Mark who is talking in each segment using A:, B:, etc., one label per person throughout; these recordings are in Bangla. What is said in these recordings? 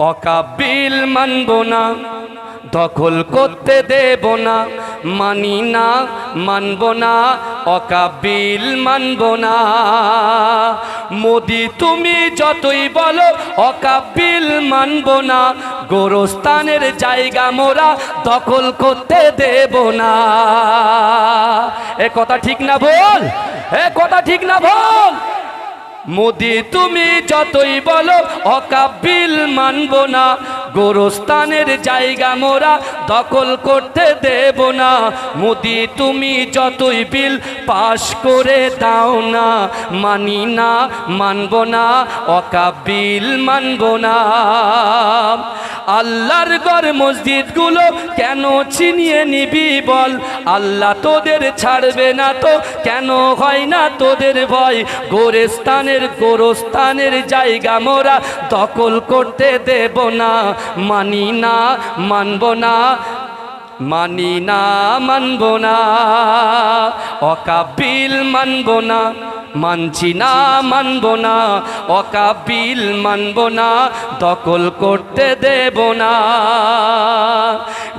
A: অকাবিল মানব না, দখল করতে দেব না, মানি না, মানব না, অকাবিল মানব না। মোদি, তুমি যতই বলো, অকাবিল মানব না, গোরস্থানের জায়গা মোরা দখল করতে দেব না। এ কথা ঠিক না বল? এ কথা ঠিক না বল? মোদি, তুমি যতই বলো, অকাবিল মানব না। গোরস্থানের জায়গা মোরা দখল করতে দেব না। মোদি, তুমি যতই বিল পাশ করে দাও না, মানি না, মানব না, অকাবিল মানব না। আল্লাহর ঘর মসজিদগুলো কেন ছিনিয়ে নিবি বল? আল্লাহ তোদের ছাড়বে না তো, কেন হয় না তোদের ভয়? গোরেস্তানের গোরস্থানের জায়গা মোরা দখল করতে দেব না। মানি না, মানব না, মানি না, মানব না। অকাবিল মানব না। মানছি না, মানব না, অকাবিল মানব না, দখল করতে দেব না।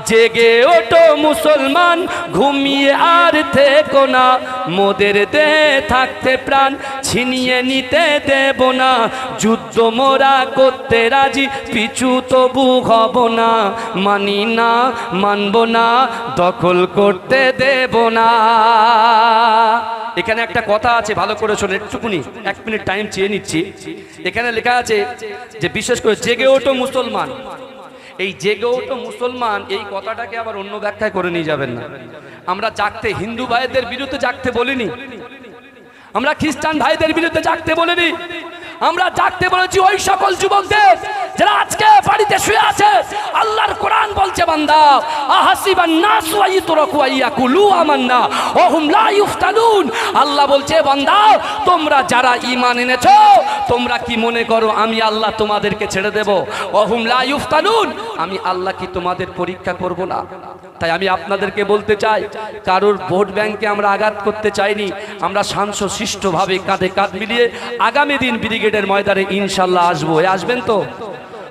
A: জেগে ওঠো মুসলমান, ঘুমিয়ে আর থেকো না। মোদের দে থাকতে প্রাণ ছিনিয়ে নিতে দেব না। যুদ্ধ মোরা করতে রাজি, পিছু তবু হব না। মানি না, মানব না, দখল করতে দেব না। এখানে একটা কথা আছে, ভালো করে শোনো একটুকুনি এক মিনিট টাইম চেয়ে নিচ্ছি। এখানে লেখা আছে যে, বিশেষ করে জেগে ওঠো মুসলমান। এই জেগে ওঠো মুসলমান, এই কথাটাকে আবার অন্য ব্যাখ্যায় করে নিয়ে যাবেন না। আমরা জাগতে, হিন্দু ভাইদের বিরুদ্ধে জাগতে বলিনি। আমরা খ্রিস্টান ভাইদের বিরুদ্ধে জাগতে বলিনি। আমরা জাগতে বলেছি ওই সকল যুবকদের যারা আজকে বাড়িতে শুয়ে আছে কোরআন বলছে বান্দা, আহাসিবান নাসু আইতুরাকু আইয়াকুলু আমান্না ওহুম লা ইফতানুন আল্লাহ বলছে, বান্দা, তোমরা যারা ঈমান এনেছো, তোমরা কি মনে করো আমি আল্লাহ তোমাদেরকে ছেড়ে দেব? ওহুম লা ইফতানুন আমি আল্লাহ কি তোমাদের পরীক্ষা করব না? তাই আমি আপনাদেরকে বলতে চাই, কারোর ভোট ব্যাংকে আমরা আঘাত করতে চাইনি, আমরা শান্ত শিষ্টভাবে কাঁধে কাঁধ মিলিয়ে আগামী দিন ব্রিগেডের ময়দানে ইনশাল্লাহ আসব। আসবেন তো?